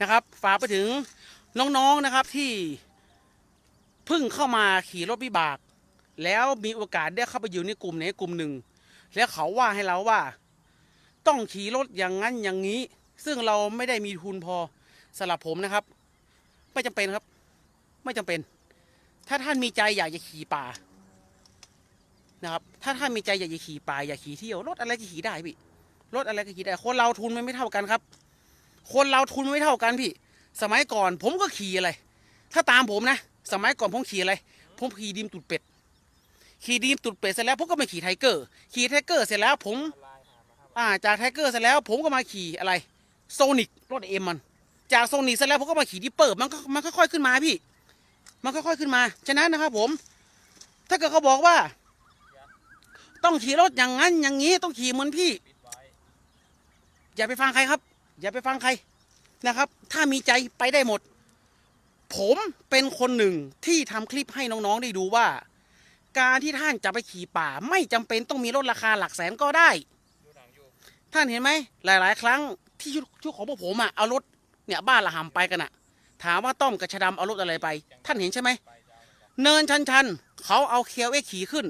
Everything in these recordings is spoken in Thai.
นะครับ ฝากไปถึงน้องๆนะครับที่เพิ่งเข้ามาขี่รถวิบาก แล้วมีโอกาสได้เข้าไปอยู่ในกลุ่มไหนกลุ่มหนึ่ง แล้วเขาว่าให้เราว่า ต้องขี่รถอย่างนั้นอย่างนี้ ซึ่งเราไม่ได้มีทุนพอสำหรับผมนะครับ ไม่จำเป็นครับ ไม่จำเป็น ถ้าท่านมีใจอยากจะขี่ป่านะครับ ถ้าท่านมีใจอยากจะขี่ป่าอยากขี่เที่ยวรถอะไรก็ขี่ได้พี่รถอะไรก็ขี่ได้คนเราทุนมันไม่เท่ากันครับ คนเราทุนไม่เท่ากันพี่ สมัยก่อนผมก็ขี่อะไร ถ้าตามผมนะ สมัยก่อนผมขี่อะไร ผมขี่ดีมตุดเป็ด ขี่ดีมตุดเป็ดเสร็จแล้วผมก็มาขี่ไทเกอร์ ขี่ไทเกอร์เสร็จแล้วผม อ่า จากไทเกอร์เสร็จแล้วผมก็มาขี่อะไรโซนิกรถเอ็มมัน จากโซนิกเสร็จแล้วผมก็มาขี่ดิปเปอร์มันก็มันค่อยๆขึ้นมาพี่ มันค่อยๆขึ้นมา ฉะนั้นนะครับผม ถ้าเกิดเขาบอกว่า ต้องขี่รถอย่างนั้นอย่างนี้ต้องขี่เหมือนพี่ อย่าไปฟังใครครับ อย่าไปฟังใครนะครับ ถ้ามีใจไปได้หมด ผมเป็นคนหนึ่งที่ทำคลิปให้น้องๆได้ดูว่า การที่ท่านจะไปขี่ป่า ไม่จำเป็นต้องมีรถราคาหลักแสนก็ได้ ท่านเห็นไหมหลาย ๆ ครั้งที่ชุดของพวกผมอะเอารถเนี่ยบ้านละหำไปกันอะถามว่าต้อมกับชะดำเอารถอะไรไป ท่านเห็นใช่ไหมเนินชันๆเขาเอาเคียวเอ็กขี่ขึ้น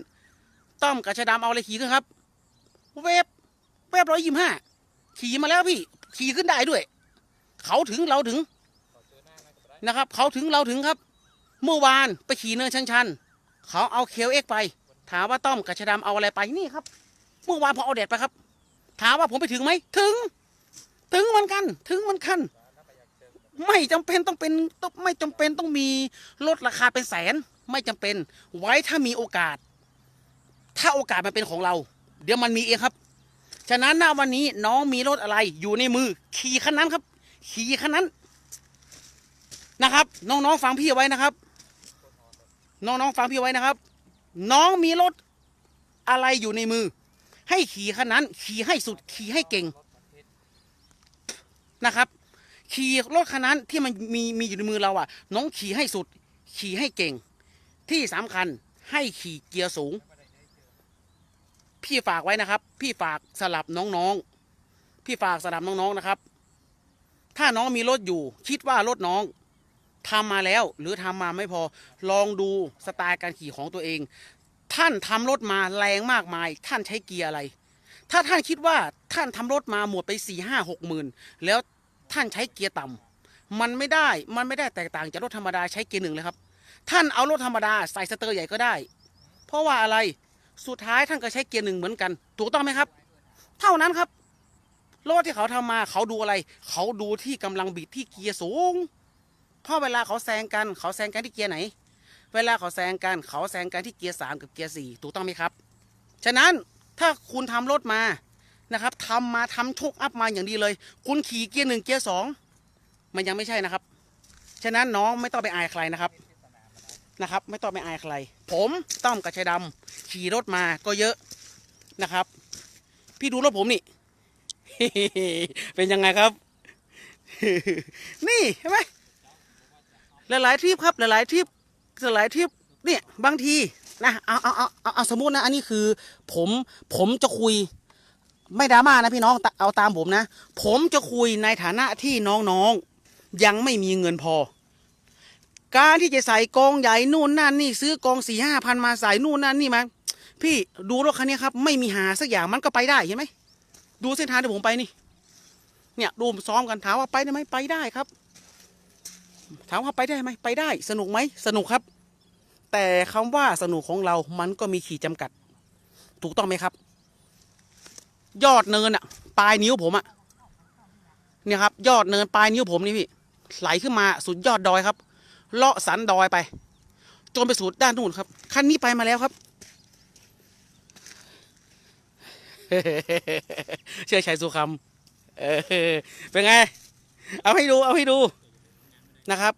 ต้อมกับชะดำเอาอะไรขี่ขึ้นครับ เวฟเวฟร้อยยี่ห้าขี่มาแล้วพี่ ขี่ขึ้นได้ด้วย เขาถึงเราถึงนะครับ เขาถึงเราถึงครับ เมื่อวานไปขี่เนินชันๆเขาเอาเคียวเอ็กไป ถามว่าต้อมกับชะดำเอาอะไรไปนี่ครับ เมื่อวานผมเอาแดดไปครับ ถามว่าผมไปถึงไหมถึง ถึงเหมือนกัน ถึงเหมือนกันไม่จำเป็นต้องเป็นต้องไม่จำเป็นต้องมีลดราคาเป็นแสน ไม่จำเป็น ไว้ถ้ามีโอกาส ถ้าโอกาสมันเป็นของเรา เดี๋ยวมันมีเองครับ ฉะนั้นณวันนี้น้องมีรถอะไรอยู่ในมือ ขี่คันนั้นครับ ขี่คันนั้นนะครับ น้องๆฟังพี่ไว้นะครับ น้องๆฟังพี่ไว้นะครับ น้องมีรถอะไรอยู่ในมือ ให้ขี่คันนั้น ขี่ให้สุด ขี่ให้เก่งนะครับ ขี่รถคันนั้นที่มันมีมีอยู่ในมือเราอะ น้องขี่ให้สุด ขี่ให้เก่ง ที่สำคัญให้ขี่เกียร์สูง พี่ฝากไว้นะครับ พี่ฝากสลับน้องๆ พี่ฝากสลับน้องๆนะครับ ถ้าน้องมีรถอยู่ คิดว่ารถน้องทำมาแล้ว หรือทำมาไม่พอ ลองดูสไตล์การขี่ของตัวเอง ท่านทำรถมาแรงมากมาย ท่านใช้เกียร์อะไร ถ้าท่านคิดว่าท่านทำรถมาหมดไปสี่ห้าหกหมื่นแล้วท่านใช้เกียร์ต่ำมันไม่ได้ มันไม่ได้แตกต่างจากรถธรรมดาใช้เกียร์หนึ่งเลยครับ ท่านเอารถธรรมดาใส่สเตอร์ใหญ่ก็ได้ เพราะว่าอะไร สุดท้ายท่านก็ใช้เกียร์หนึ่งเหมือนกัน ถูกต้องไหมครับ เท่านั้นครับรถที่เขาทำมาเขาดูอะไร เขาดูที่กำลังบิดที่เกียร์สูงพราะเวลาเขาแซงกัน เขาแซงกันที่เกียร์ไหน เวลาเขาแซงกัน เขาแซงกันที่เกียร์สามกับเกียร์สี่ถูกต้องไหมครับ ฉะนั้นถ้าคุณทำรถมานะครับทำมาทำโชคอัพมาอย่างดีเลย คุณขี่เกียร์หนึ่งเกียร์สองมันยังไม่ใช่นะครับ ฉะนั้นน้องไม่ต้องไปอายใครนะครับ นะครับ ไม่ต้องไปอายใคร ผมต้อมกับชายดำขี่รถมาก็เยอะนะครับ พี่ดูรถผมนี่ เป็นยังไงครับ นี่เห็นไหมหลายๆทริปครับ หลายๆทริปหลายๆทริปเนี่ยบางทีนะเอาเอาเอาเอาเอาสมมตินะ อันนี้คือ ผมผมจะคุย ไม่ดราม่านะพี่น้องเอาตามผมนะ ผมจะคุยในฐานะที่น้องๆ ยังไม่มีเงินพอ การที่จะใส่กองใหญ่นู่นนั่นนี่ซื้อกองสี่ห้าพันมาใส่นู่นนั่นนี่มาพี่ดูรถคันนี้ครับ ไม่มีหาสักอย่างมันก็ไปได้เห็นไหมดูเส้นทางที่ผมไปนี่ เนี่ยดูซ้อมกันถามว่าไปได้ไหมไปได้ครับ ถามว่าไปได้ไหมไปได้ สนุกไหมสนุกครับ แต่คำว่าสนุกของเรามันก็มีขีดจำกัด ถูกต้องไหมครับ ยอดเนินอะปลายนิ้วผมอะเนี่ยครับ ยอดเนินปลายนิ้วผมนี่พี่ไหลขึ้นมาสุดยอดดอยครับ เลาะสันดอยไป จนไปสุดด้านนู่นครับ คันนี้ไปมาแล้วครับเชื่อชัยสุคำเออเป็นไง เอาให้ดู เอาให้ดูนะครับ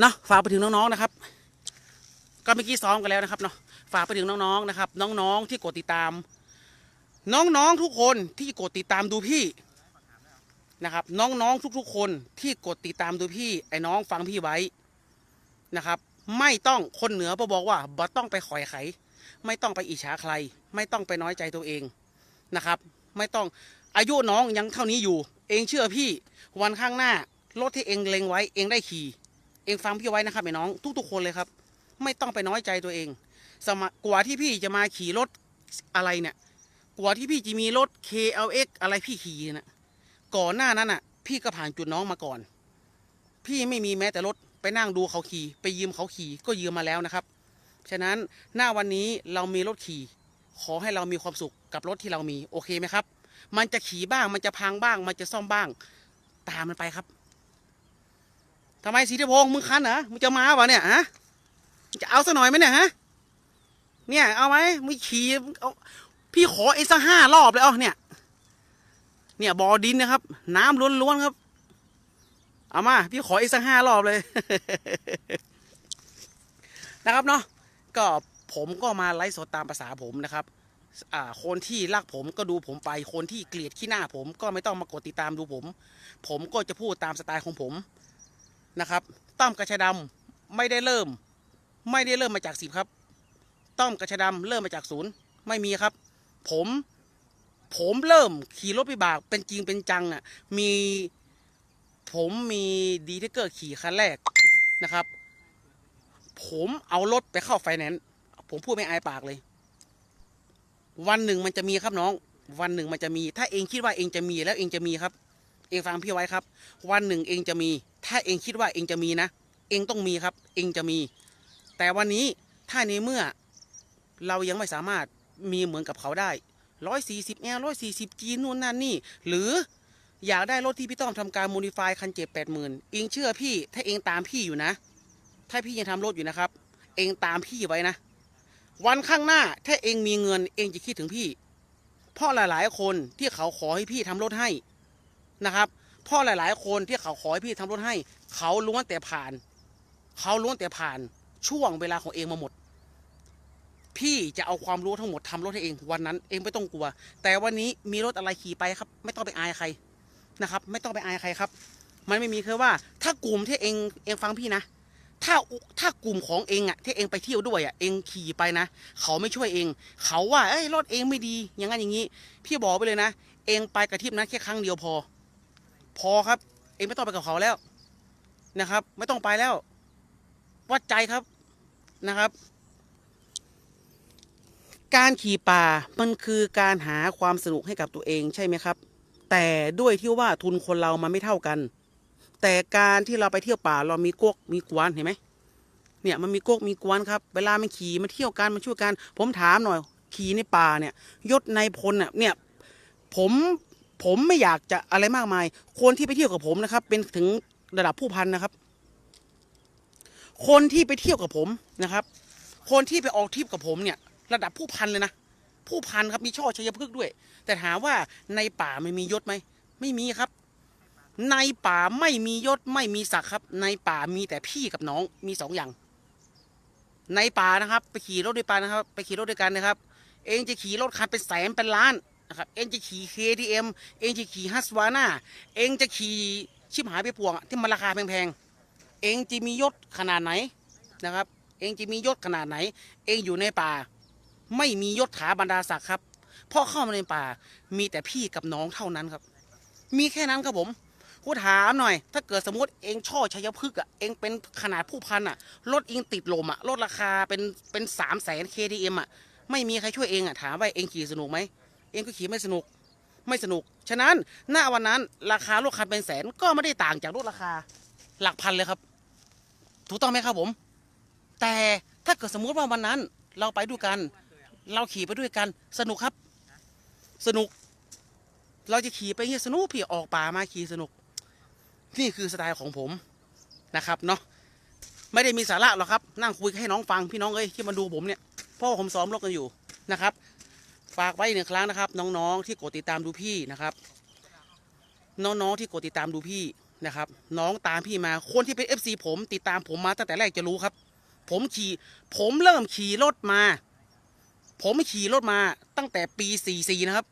เนาะฝากไปถึงน้องๆนะครับ ก็เมื่อกี้ซ้อมกันแล้วนะครับเนาะฝากไปถึงน้องๆนะครับ น้องๆที่กดติดตาม น้องๆทุกคนที่กดติดตามดูพี่ นะครับ น้องๆทุกๆคนที่กดติดตามดูพี่ไอ้น้องฟังพี่ไว้นะครับ ไม่ต้องคนเหนือพอบอกว่าบ่ต้องไปขอยไข ไม่ต้องไปอิจฉาใคร ไม่ต้องไปน้อยใจตัวเองนะครับ ไม่ต้องอายุน้องยังเท่านี้อยู่ เองเชื่อพี่วันข้างหน้ารถที่เองเล็งไว้ เองได้ขี่เองฟังพี่ไว้นะครับไอ้น้องทุกๆคนเลยครับ ไม่ต้องไปน้อยใจตัวเอง สมกว่าที่พี่จะมาขี่รถอะไรเนี่ยกว่าที่พี่จะมีรถ KLX อะไรพี่ขี่นะ ก่อนหน้านั้นอะ พี่ก็ผ่านจุดน้องมาก่อน พี่ไม่มีแม้แต่รถไปนั่งดูเขาขี่ไปยืมเขาขี่ก็ยืมมาแล้วนะครับ ฉะนั้นหน้าวันนี้เรามีรถขี่ ขอให้เรามีความสุขกับรถที่เรามีโอเคไหมครับ มันจะขี่บ้างมันจะพังบ้าง มันจะซ่อมบ้าง ตามมันไปครับทำไมสีทพงมึงคันเหรอมึงจะมาเปล่าเนี่ยฮะจะเอาซะหน่อยไหมเนี่ยฮะเนี่ยเอาไหมมึงขี่เอาพี่ขอไอ้สักห้ารอบเลยเอเนี่ย เนี่ยบอดินนะครับ น้ำล้วนๆครับเอามาพี่ขออีกสักห้ารอบเลย นะครับเนาะก็ผมก็มาไลฟ์สดตามภาษาผมนะครับอ่าคนที่รักผมก็ดูผมไป คนที่เกลียดขี้หน้าผมก็ไม่ต้องมากดติดตามดูผม ผมก็จะพูดตามสไตล์ของผมนะครับ ต้อมกระชะดำไม่ได้เริ่ม ไม่ได้เริ่มมาจากสิบครับ ต้อมกระชะดำเริ่มมาจากศูนย์ไม่มีครับ ผม ผมเริ่มขี่รถวิบากเป็นจริงเป็นจังอะมีผมมีดีเทคเกอร์ขี่คันแรกนะครับ ผมเอารถไปเข้าไฟแนนซ์ผมพูดไม่อายปากเลย วันหนึ่งมันจะมีครับน้อง วันหนึ่งมันจะมี ถ้าเองคิดว่าเองจะมีแล้วเองจะมีครับ เองฟังพี่ไว้ครับ วันหนึ่งเองจะมี ถ้าเองคิดว่าเองจะมีนะเองต้องมีครับ เองจะมี แต่วันนี้ถ้าในเมื่อเรายังไม่สามารถมีเหมือนกับเขาได้ ร้อยสี่สิบแอลร้อยสี่สิบจีนู่นนั่นนี่ หรืออยากได้รถที่พี่ต้อมทำการโมดิฟายคันเจ็ดแปดหมื่นเองเชื่อพี่ถ้าเองตามพี่อยู่นะ ถ้าพี่ยังทำรถอยู่นะครับ เองตามพี่ไว้นะ วันข้างหน้าถ้าเองมีเงินเองจะคิดถึงพี่ เพราะหลายๆ คนที่เขาขอให้พี่ทำรถให้นะครับเพราะหลาย ๆ คนที่เขาขอให้พี่ทำรถให้ เขาล้วนแต่ผ่าน เขาล้วนแต่ผ่านช่วงเวลาของเองมาหมด พี่จะเอาความรู้ทั้งหมดทำรถให้เองวันนั้นเองไม่ต้องกลัว แต่วันนี้มีรถอะไรขี่ไปครับ ไม่ต้องไปอายใครนะครับ ไม่ต้องไปอายใครครับ มันไม่มีคือว่า ถ้ากลุ่มที่เองเองฟังพี่นะ ถ้าถ้ากลุ่มของเองอะที่เองไปเที่ยวด้วยอะเองขี่ไปนะ เขาไม่ช่วยเอง เขาว่าเอ้ยรถเองไม่ดี อย่างนั้นอย่างนี้ พี่บอกไปเลยนะ เองไปกระทิบนั้นแค่ครั้งเดียวพอ พอครับ เองไม่ต้องไปกับเขาแล้วนะครับ ไม่ต้องไปแล้ว วัดใจครับนะครับ การขี่ป่ามันคือการหาความสนุกให้กับตัวเองใช่ไหมครับ แต่ด้วยที่ว่าทุนคนเรามันไม่เท่ากัน แต่การที่เราไปเที่ยวป่าเรามีกกมีกวนเห็นไหมเนี่ยมันมีกกมีกวนครับ เวลามันขี่มันเที่ยวกันมันช่วยกัน ผมถามหน่อย ขี่ในป่าเนี่ยยศในพลน่ะเนี่ยผมผมไม่อยากจะอะไรมากมาย คนที่ไปเที่ยวกับผมนะครับ เป็นถึงระดับผู้พันนะครับ คนที่ไปเที่ยวกับผมนะครับ คนที่ไปออกทริปกับผมเนี่ย ระดับผู้พันเลยนะ ผู้พันครับมีช่อชัยพฤกษ์ด้วย แต่ถามว่าในป่าไม่มียศไหม ไม่มีครับ ในป่าไม่มียศไม่มีศักดิ์ครับ ในป่ามีแต่พี่กับน้องมีสองอย่าง ในป่านะครับ ไปขี่รถด้วยกันนะครับ ไปขี่รถด้วยกันนะครับ เองจะขี่รถคันเป็นแสนเป็นล้านนะครับ เองจะขี่ KTM เองจะขี่ฮัสวาน่าเองจะขี่ชิบหายไปพวงที่มันราคาแพงๆ เองจะมียศขนาดไหนนะครับ เองจะมียศขนาดไหน เองอยู่ในป่า ไม่มียศถาบรรดาศักดิ์ครับพราะเข้ามาในป่า มีแต่พี่กับน้องเท่านั้นครับ มีแค่นั้นครับผมกูถามหน่อย ถ้าเกิดสมมติเองช่อชัยพฤกษ์อะเองเป็นขนาดผู้พันอะรถเองติดลมอะรถราคาเป็นเป็นสามแสน KTM อะไม่มีใครช่วยเองอะถามว่าเองขี่สนุกไหมเองก็ขี่ไม่สนุกไม่สนุก ฉะนั้นหน้าวันนั้นราคารถคันเป็นแสนก็ไม่ได้ต่างจากรถราคาหลักพันเลยครับ ถูกต้องไหมครับผม แต่ถ้าเกิดสมมุติว่าวันนั้นเราไปด้วยกัน เราขี่ไปด้วยกัน สนุกครับ สนุก เราจะขี่ไปเงี้ยสนุกพี่ออกป่ามาขี่สนุก นี่คือสไตล์ของผมนะครับเนาะไม่ได้มีสาระหรอกครับ นั่งคุยให้น้องฟังพี่น้องเอ้ยที่มาดูผมเนี่ยเพราะว่าผมซ้อมรถกันอยู่นะครับ ฝากไว้หนึ่งครั้งนะครับ น้องๆที่กดติดตามดูพี่นะครับ น้องๆที่กดติดตามดูพี่นะครับ น้องตามพี่มาคนที่เป็น FC ผมติดตามผมมาตั้งแต่แรกจะรู้ครับ ผมขี่ผมเริ่มขี่รถมา ผมขี่รถมาตั้งแต่ปี 44 นะครับ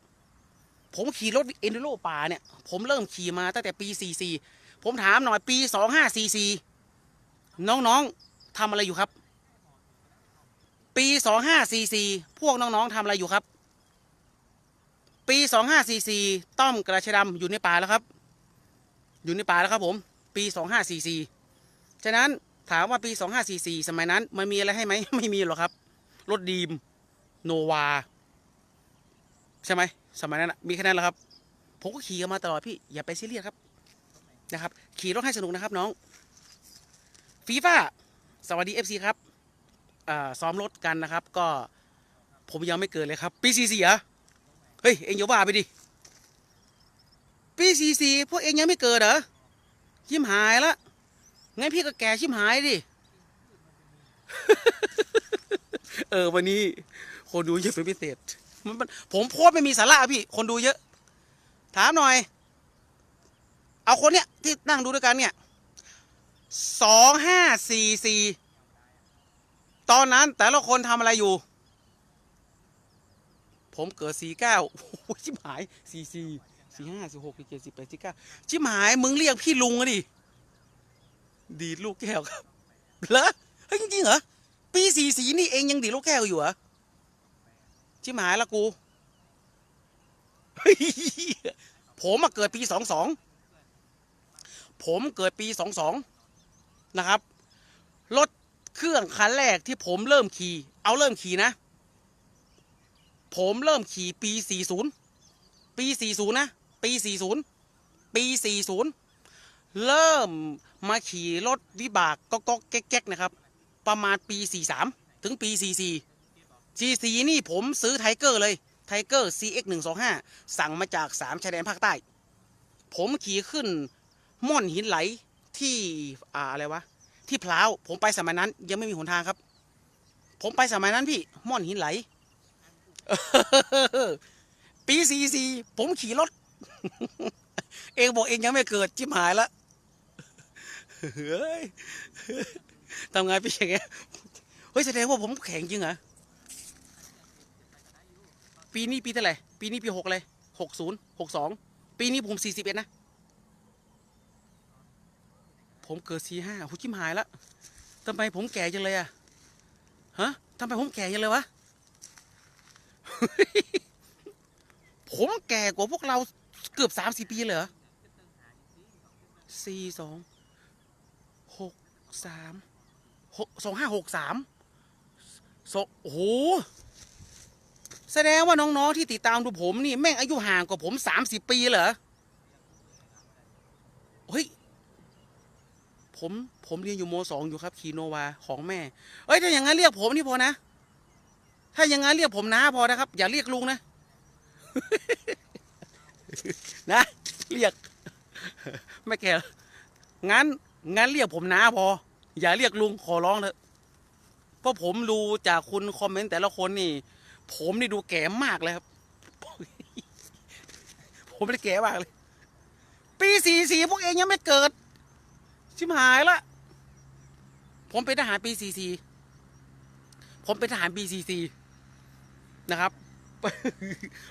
ผมขี่รถเอ็นดูโรป่าเนี่ย ผมเริ่มขี่มาตั้งแต่ปี 44 ผมถามหน่อยปี 2544 น้องๆทำอะไรอยู่ครับ ปี 2544 พวกน้องๆทำอะไรอยู่ครับ ปี 2544 ต้อมกระชดำอยู่ในป่าแล้วครับ อยู่ในป่าแล้วครับผม ปีสองห้าสี่สี่ฉะนั้นถามว่าปีสองห้าสี่สี่สมัยนั้น มันมีอะไรให้ไหม ไม่มีหรอกครับ รถดีม โนวา ใช่ไหมสมัยนั้นน่ะมีแค่นั้นแหละครับ ผมก็ขี่กันมาตลอดพี่ อย่าไปซีเรียสครับนะครับ ขี่รถให้สนุกนะครับน้องฟีฟ่าสวัสดีเอฟซีครับอ่าซ้อมรถกันนะครับ ก็ผมยังไม่เกิดเลยครับ ปีสี่สี่เหรอเฮ้ย เอ็งอย่าว่าไปดิ ปีสี่สี่พวกเอ็งยังไม่เกิดเหรอชิมหายละงั้นพี่ก็แก่ชิมหายดิ เออวันนี้ คนดูเยอะเป็นพิเศษมันมันผมโพสไม่มีสาระพี่ คนดูเยอะ ถามหน่อย เอาคนเนี้ยที่นั่งดูด้วยกันเนี่ยสองห้าสี่สี่ตอนนั้นแต่ละคนทำอะไรอยู่ ผมเกิดสี่เก้าโอ้ยชิบหายสี่สี่สี่ห้าสี่หกสี่เจ็ดสี่แปดสี่เก้าชิบหายมึงเรียกพี่ลุงอะดิ ดีดลูกแก้วครับเหรอเฮ้ยจริงๆเหรอ ปีสี่สีนี่เองยังดีดลูกแก้วอยู่เหรอ ชิบหายละกู ผมมาเกิดปีสองสองผมเกิดปีสองสองนะครับ รถเครื่องคันแรกที่ผมเริ่มขี่ เอาเริ่มขี่นะ ผมเริ่มขี่ปี40ปี40นย์นะ ปี40ปี40เริ่มมาขี่รถวิบากก็ก็แก๊กๆนะครับ ประมาณปี43ถึงปี44 44นี่ผมซื้อไทเกอร์เลยไทเกอร์ CX 125สั่งมาจาก 3ชายแดนภาคใต้ ผมขี่ขึ้นม่อนหินไหลที่อ่าอะไรวะ ที่พร้าวผมไปสมัยนั้น ยังไม่มีหนทางครับ ผมไปสมัยนั้นพี่ ม่อนหินไหล ปีสี่สี่ผมขี่รถ เองบอกเองยังไม่เกิดจิ้มหายละเฮ้ยทำไงพี่อย่างเงี้ยเฮ้ยแสดงว่าผมแข็งจริงเหรอ ปีนี้ปีเท่าไหร่ ปีนี้ปีหกเลยหกศูนย์หกสองปีนี้ผมสี่สิบเอ็ดนะ ผมเกิดสี่ห้าโหจิมหายละทำไมผมแก่จังเลยอะฮะทำไมผมแก่จังเลยวะ ผมแก่กว่าพวกเราเกือบสามสิบปีเลยเหรอสี่สองหกสามหกสองห้าหกสามสองโอ้โห แสดงว่าน้องๆที่ติดตามดูผมนี่แม่งอายุห่างกว่าผมสามสิบปีเหรอเฮ้ยผมผมเรียนอยู่โมสองอยู่ครับคีโนวาของแม่เอ้ยถ้าอย่างนั้นเรียกผมนี่พอนะ ถ้าอย่างนั้นเรียกผมน้าพอนะครับ อย่าเรียกลุงนะ นะ เรียก ไม่แก่งั้น งั้นเรียกผมน้าพอ อย่าเรียกลุงขอร้องเถอะเพราะผมดูจากคุณคอมเมนต์แต่ละคนนี่ ผมนี่ดูแก่มากเลยครับ ผมไม่ได้แก่มากเลย ปีสี่สี่พวกเองยังไม่เกิด ชิมหายละผมเป็นทหารปีสี่สี่ผมเป็นทหารปีสี่สี่นะครับ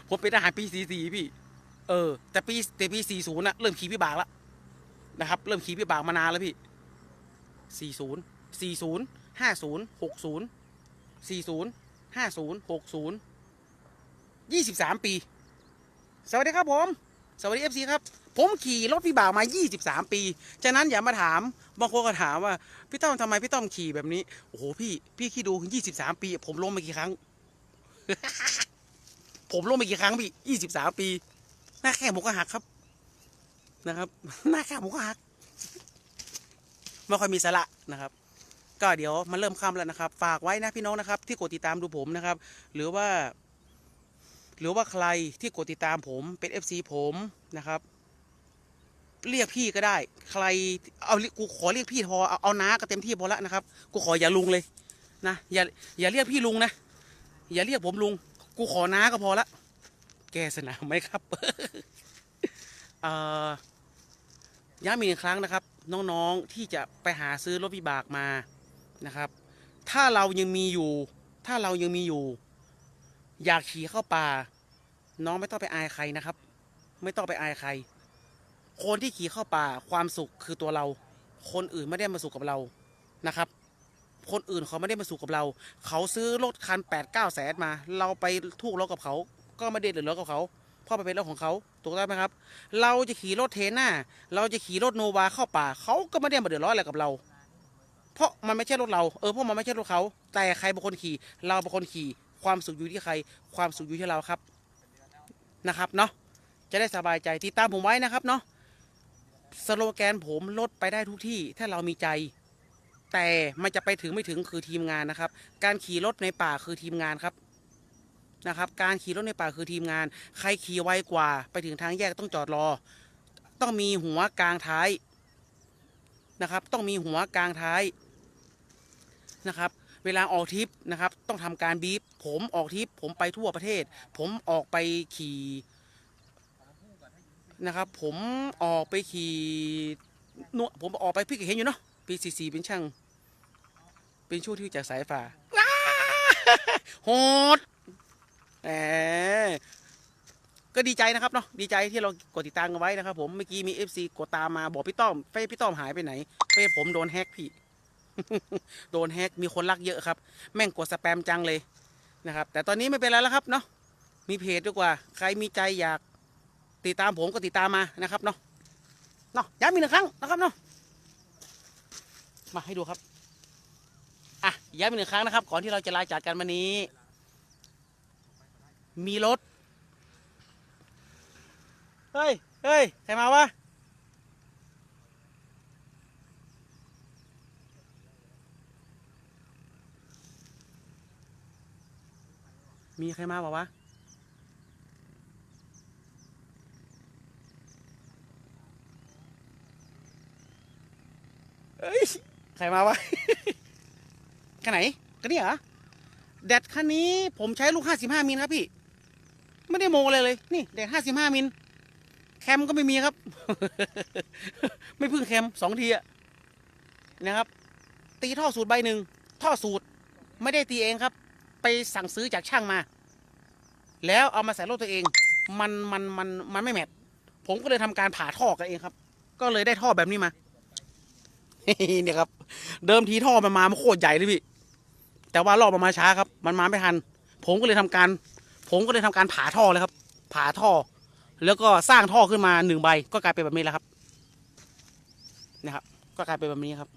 ผมเป็นทหารปีสี่สี่พี่ เออ แต่ปีแต่ปีสี่ศูนย์นะเริ่มขี่วิบากแล้วนะครับ เริ่มขี่วิบากมานานแล้วพี่สี่ศูนย์สี่ศูนย์ห้าศูนย์หกศูนย์สี่ศูนย์ ห้าศูนย์หกศูนย์ยี่สิบสามปี สวัสดีครับผม สวัสดีเอฟซีครับ ผมขี่รถวิบากมา23ปี ฉะนั้นอย่ามาถาม บางคนก็ถามว่า พี่ต้อมทำไมพี่ต้อมขี่แบบนี้ โอ้โหพี่ พี่คิดดู23ปี ผมล้มมากี่ครั้ง ผมล้มมากี่ครั้งพี่23ปี หน้าแข้งผมก็หักครับ นะครับ หน้าแข้งผมก็หัก ไม่ค่อยมีสาระนะครับ ก็เดี๋ยวมันเริ่มค่ำแล้วนะครับ ฝากไว้นะพี่น้องนะครับ ที่กดติดตามดูผมนะครับ หรือว่า หรือว่าใครที่กดติดตามผมเป็น FC ผมนะครับ เรียกพี่ก็ได้ ใครเอากูขอเรียกพี่พอเอาเอาน้าก็เต็มที่พอละนะครับกูขออย่าลุงเลยนะอย่าอย่าเรียกพี่ลุงนะอย่าเรียกผมลุง กูขอน้าก็พอละแกสนามไหมครับเอ่อย้ำอีกหนึ่งครั้งนะครับ น้องๆที่จะไปหาซื้อรถวิบากมา นะครับ ถ้าเรายังมีอยู่ ถ้าเรายังมีอยู่ อยากขี่เข้าป่า น้องไม่ต้องไปอายใครนะครับ ไม่ต้องไปอายใคร คนที่ขี่เข้าป่าความสุขคือตัวเรา คนอื่นไม่ได้มาสุขกับเรานะครับ คนอื่นเขาไม่ได้มาสุขกับเรา เขาซื้อรถคันแปดเก้าแสนมา เราไปทุกรถกับเขา ก็ไม่ได้เดือดร้อนกับเขาเพราะมันเป็นรถของเขาถูกต้องไหมครับ เราจะขี่รถเทน่าเราจะขี่รถโนวาเข้าป่า เขาก็ไม่ได้มาเดือดร้อนอะไรกับเรา เพราะมันไม่ใช่รถเราเออเพราะมันไม่ใช่รถเขาแต่ใครเป็นคนขี่ เราเป็นคนขี่ ความสุขอยู่ที่ใคร ความสุขอยู่ที่เราครับนะครับเนาะจะได้สบายใจติดตามผมไว้นะครับเนาะสโลแกนผมลดไปได้ทุกที่ถ้าเรามีใจ แต่มันจะไปถึงไม่ถึงคือทีมงานนะครับ การขี่รถในป่าคือทีมงานครับนะครับ การขี่รถในป่าคือทีมงาน ใครขี่ไวกว่า ไปถึงทางแยกต้องจอดรอ ต้องมีหัวกลางท้ายนะครับ ต้องมีหัวกลางท้าย นะครับ เวลาออกทริปนะครับ ต้องทำการบีบผมออกทริปผมไปทั่วประเทศ ผมออกไปขี่นะครับ ผมออกไปขี่นวผมออกไปพี่ก็เห็นอยู่เนาะปีสี่สี่เป็นช่าง เป็นช่วงที่จากสายฟ้าโหดแหมก็ดีใจนะครับเนาะดีใจที่เรากดติดตามกันไว้นะครับ ผมเมื่อกี้มี FC กดตามมาบอกพี่ต้อมเฟซพี่ต้อมหายไปไหนเฟซผมโดนแฮกพี่ โดนแฮกมีคนรักเยอะครับ แม่งกดสแปมจังเลยนะครับ แต่ตอนนี้ไม่เป็นไรแล้วครับเนาะมีเพจดีกว่า ใครมีใจอยากติดตามผมก็ติดตามมานะครับเนาะเนาะย้ำอีกหนึ่งครั้งนะครับเนาะมาให้ดูครับอะย้ำอีกหนึ่งครั้งนะครับ ก่อนที่เราจะลาจากกันวันนี้ มีรถ เฮ้ยเฮ้ยใครมาวะ มีใครมาบอกวะเอ้ย ใครมาวะคันไหนคันนี้เหรอ แดดคันนี้ผมใช้ลูก 55 มิลครับพี่ ไม่ได้โมเลยเลย นี่ แดด 55 มิล แคมก็ไม่มีครับ ไม่พึ่งแคมสองทีอะนะครับ ตีท่อสูตรใบหนึ่ง ท่อสูตร ไม่ได้ตีเองครับ ไปสั่งซื้อจากช่างมา แล้วเอามาใส่รถตัวเอง มันมันมันมันไม่แมทผมก็เลยทำการผ่าท่อกันเองครับ ก็เลยได้ท่อแบบนี้มาเนี่ยครับ เดิมทีท่อมันมาโคตรใหญ่เลยพี่แต่ว่ารอบมันมาช้าครับ มันมาไม่ทัน ผมก็เลยทำการ ผมก็เลยทำการผ่าท่อเลยครับ ผ่าท่อ แล้วก็สร้างท่อขึ้นมาหนึ่งใบ ก็กลายเป็นแบบนี้แล้วครับนะครับ ก็กลายเป็นแบบนี้ครับ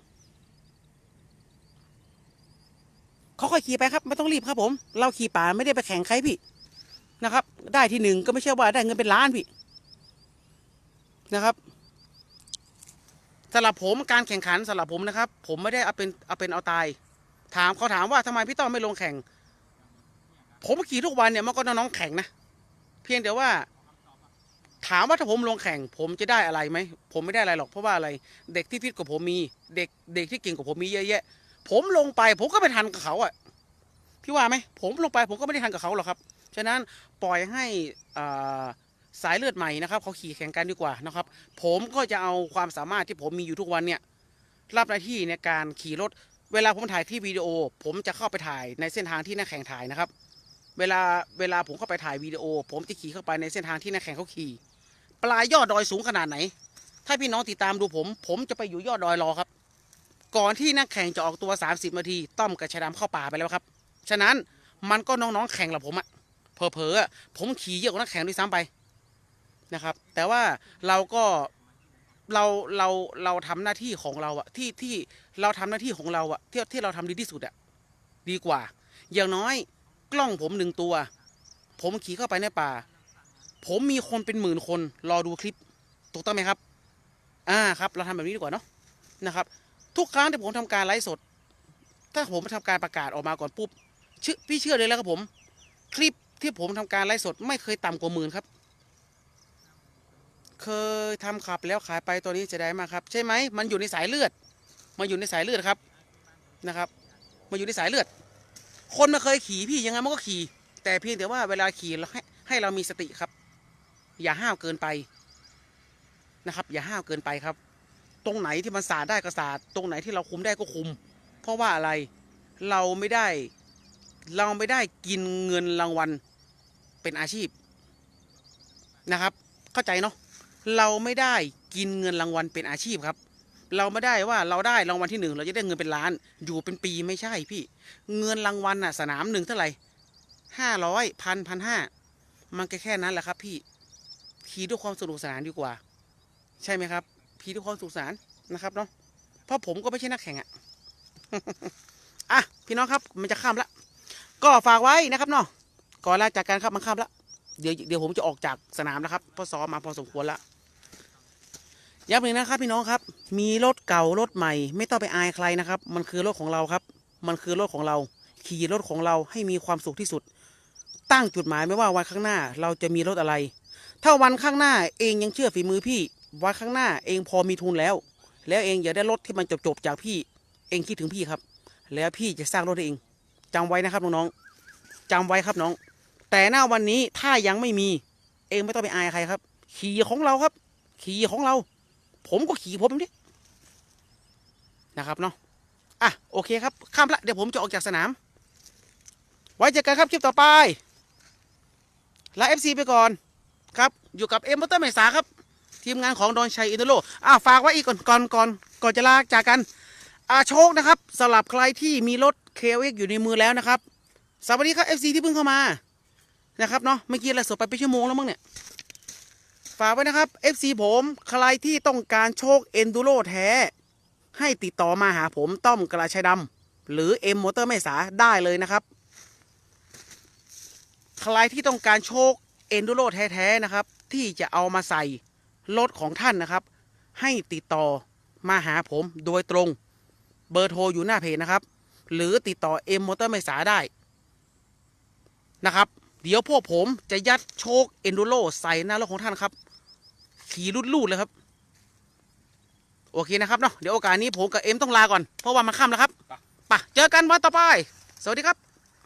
ค่อยขี่ไปครับไม่ต้องรีบครับผม เราขี่ป่าไม่ได้ไปแข่งใครพี่นะครับ ได้ที่หนึ่งก็ไม่ใช่ว่าได้เงินเป็นล้านพี่นะครับสำหรับผมการแข่งขันสำหรับผมนะครับ ผมไม่ได้เอาเป็นเอาเป็นเอาตาย ถามเขาถามว่าทำไมพี่ต้อมไม่ลงแข่ง ผมขี่ทุกวันเนี่ยมันก็น้องๆแข่งนะเพียงแต่ว่า ถามว่าถ้าผมลงแข่ง ผมจะได้อะไรไหมผมไม่ได้อะไรหรอกเพราะว่าอะไร เด็กที่ฟิตกว่าผมมี เด็กเด็กที่เก่งกว่าผมมีเยอะแยะ ผมลงไปผมก็ไม่ทันกับเขาอะพี่ว่าไหมผมลงไปผมก็ไม่ได้ทันกับเขาหรอกครับ ฉะนั้นปล่อยให้สายเลือดใหม่นะครับเขาขี่แข่งกันดีกว่านะครับ ผมก็จะเอาความสามารถที่ผมมีอยู่ทุกวันเนี่ยรับหน้าที่ในการขี่รถ เวลาผมถ่ายที่วิดีโอ ผมจะเข้าไปถ่ายในเส้นทางที่นักแข่งถ่ายนะครับ เวลาเวลาผมเข้าไปถ่ายวิดีโอ ผมจะขี่เข้าไปในเส้นทางที่นักแข่งเขาขี่ปลายยอดดอยสูงขนาดไหน ถ้าพี่น้องติดตามดูผม ผมจะไปอยู่ยอดดอยรอครับ ก่อนที่นักแข่งจะออกตัว 30นาที ต้อมกับชายดำเข้าป่าไปแล้วครับ ฉะนั้นมันก็น้องๆแข่งละผมอะเผลอๆอผมขี่เยอะกว่านักแข่งด้วยซ้ำไปนะครับ แต่ว่าเราก็เราเราเราทำหน้าที่ของเราอะที่ที่เราทำหน้าที่ของเราอะที่ที่เราทำดีที่สุดอะดีกว่า อย่างน้อยกล้องผมหนึ่งตัว ผมขี่เข้าไปในป่า ผมมีคนเป็นหมื่นคนรอดูคลิปถูกต้องไหมครับ อ่าครับ เราทำแบบนี้ดีกว่าเนาะนะครับ ทุกครั้งที่ผมทำการไลฟ์สด ถ้าผมทำการประกาศออกมาก่อนปุ๊บเชื่อพี่เชื่อเลยแล้วครับผม คลิปที่ผมทำการไลฟ์สด ไม่เคยต่ำกว่าหมื่นครับ เคยทำขับแล้วขายไปตัวนี้จะได้มากครับ ใช่ไหมมันอยู่ในสายเลือด มันอยู่ในสายเลือดครับนะครับ มันอยู่ในสายเลือด คนมาเคยขี่พี่ยังไงมันก็ขี่ แต่เพียงแต่ว่าเวลาขี่เราให้ให้เรามีสติครับ อย่าห้าวเกินไปนะครับ อย่าห้าวเกินไปครับ ตรงไหนที่มันสาดได้ก็สาดตรงไหนที่เราคุมได้ก็คุม เพราะว่าอะไรเราไม่ได้เราไม่ได้กินเงินรางวัลเป็นอาชีพนะครับ เข้าใจเนาะเราไม่ได้กินเงินรางวัลเป็นอาชีพครับ เราไม่ได้ว่าเราได้รางวัลที่หนึ่งเราจะได้เงินเป็นล้าน อยู่เป็นปีไม่ใช่พี่ เงินรางวัลน่ะสนามหนึ่งเท่าไหร่ห้าร้อยพันพันห้ามันก็แค่นั้นแหละครับ พี่ขี่ด้วยความสนุกสนานดีกว่า ใช่ไหมครับ ขี่ด้วยความสนุกสานนะครับเนาะเพราะผมก็ไม่ใช่นักแข่งอะอะพี่น้องครับมันจะข้ามละก็ฝากไว้นะครับเนาะก่อนลาจากการครับมันข้ามละเดี๋ยวเดี๋ยวผมจะออกจากสนามแล้วครับเพราะซ้อมมาพอสมควรละย้ำอีกนะครับพี่น้องครับ มีรถเก่ารถใหม่ ไม่ต้องไปอายใครนะครับ มันคือรถของเราครับ มันคือรถของเรา ขี่รถของเราให้มีความสุขที่สุด ตั้งจุดหมายไม่ว่าวันข้างหน้า เราจะมีรถอะไร ถ้าวันข้างหน้าเองยังเชื่อฝีมือพี่ วันข้างหน้าเองพอมีทุนแล้ว แล้วเองอยาได้รถที่มันจบๆจากพี่ เองคิดถึงพี่ครับ แล้วพี่จะสร้างรถเองจำไว้นะครับน้องๆจำไว้ครับน้อง แต่หน้าวันนี้ถ้ายังไม่มี เองไม่ต้องไปอายใครครับ ขี่ของเราครับ ขี่ของเรา ผมก็ขี่ผมนี่นะครับเนาะอะโอเคครับ ข้ามละเดี๋ยวผมจะออกจากสนาม ไว้เจอกันครับคลิปต่อไปลาเอฟซีไปก่อนครับ อยู่กับเอ็มมอเตอร์เมษาครับ ทีมงานของดอนชัยอินเตอร์โลอะฝากไว้อีกก่อนก่อนก่อนก่อนจะลาจากกันอาโชคนะครับสำหรับใครที่มีรถ KX อยู่ในมือแล้วนะครับสวัสดีครับ FC ที่เพิ่งเข้ามานะครับเนาะเมื่อกี้เราสดไปเป็นชั่วโมงแล้วมั้งเนี่ยฝากไว้นะครับ FC ผมใครที่ต้องการโชค Enduro แท้ ให้ติดต่อมาหาผมต้อมกระชัยดำหรือ M Motor ไม่สาได้เลยนะครับ ใครที่ต้องการโชค Enduro แท้ๆนะครับ ที่จะเอามาใส่ รถของท่านนะครับ ให้ติดต่อมาหาผมโดยตรงเบอร์โทรอยู่หน้าเพจนะครับ หรือติดต่อเอ็มมอเตอร์ไมษาได้นะครับ เดี๋ยวพวกผมจะยัดโชคเอนดูโรใส่หน้ารถของท่านครับ ขี่ลุดๆเลยครับ โอเคนะครับเนาะเดี๋ยวโอกาสนี้ผมกับเอ็มต้องลาก่อน เพราะว่ามันค่ำแล้วครับไปะเจอกันวันต่อไป สวัสดีครับ